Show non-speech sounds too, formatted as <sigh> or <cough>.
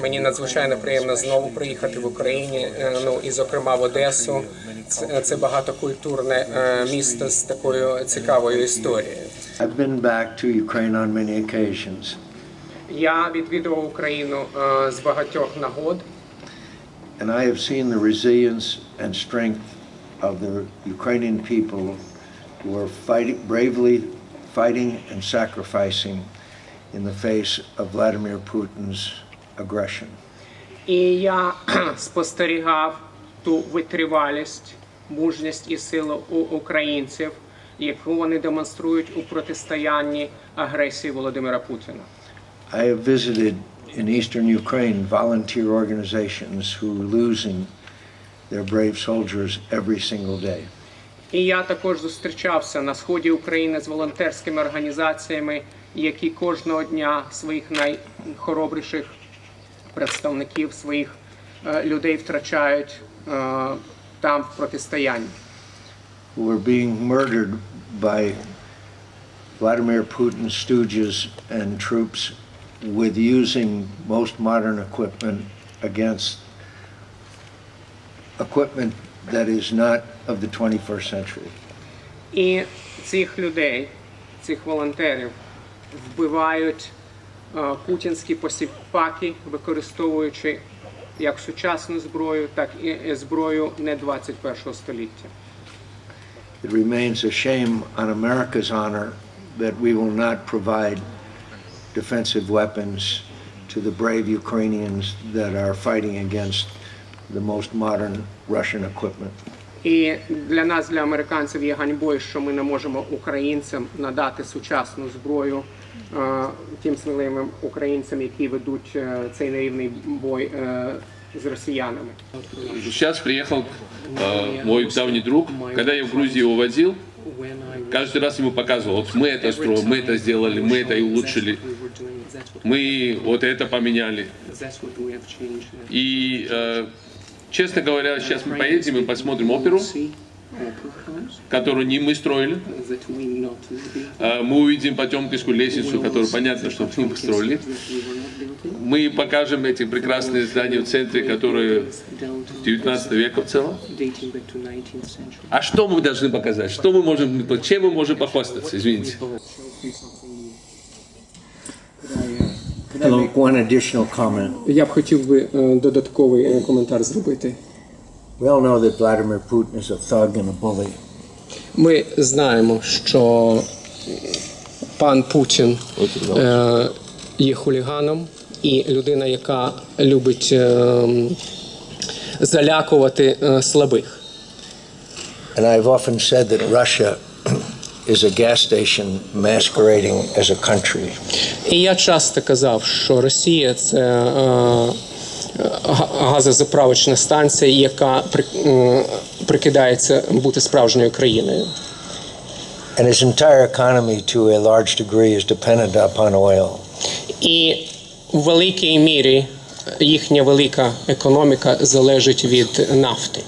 Мені надзвичайно приємно знову приїхати в Україні. е, Ну і зокрема в Одесу. Це, це багатокультурне е, місто з такою цікавою історією. Я відвідував Україну е, з багатьох нагод, and I have seen the resilience and strength of the Ukrainian people who are fighting bravely, fighting and sacrificing in the face of Vladimir Putin's aggression. і я <clears throat> спостерігав ту витривалість, мужність і силу у українців, яку вони демонструють у протистоянні агресії Володимира Путіна. I have visited in eastern Ukraine volunteer organizations who are losing their brave soldiers every single day. І я також зустрічався на сході України з волонтерськими організаціями, які кожного дня своїх найхоробріших представників своїх е, людей втрачають е, там в протистоянні. who are being murdered by Vladimir Putin's stooges and troops with using most modern equipment against equipment that is not of the 21st century. І цих людей, цих волонтерів, вбивають е, путінські посіпаки, використовуючи як сучасну зброю, так і е, зброю не 21 століття. It remains a shame on America's honor that we will not provide defensive weapons to the brave Ukrainians that are fighting against the most modern Russian equipment. І для нас, для американців, є ганьбою, що ми не можемо українцям надати сучасну зброю е, тим сміливим українцям, які ведуть е, цей нерівний бой е, з росіянами. Сейчас приехал э, мой давний друг. Когда я в Грузии его возил, каждый раз ему показывал, вот мы это строим, мы это сделали, мы это и улучшили, мы вот это поменяли. И, э, честно говоря, сейчас мы поедем и посмотрим оперу, которую не мы строили. Э, Мы увидим Потемкинскую лестницу, которую понятно, что мы построили. Мы покажем эти прекрасные здания в центре, которые 19 века в целом. А что мы должны показать? Что мы можем, чем мы можем похвастаться? Извините. Could one additional comment? Я б хотів би е, додатковий е, коментар зробити. We all know that Vladimir Putin is a thug and a bully. Ми знаємо, що пан Путін е, є хуліганом і людина, яка любить е, залякувати е, слабих. And I've often said that Russia is a gas station masquerading as a country. І я часто казав, що Росія це е, газозаправочна станція, яка при- е, прикидається бути справжньою країною. And his entire economy, to a large degree, is dependent upon oil. І в великій мірі їхня велика економіка залежить від нафти.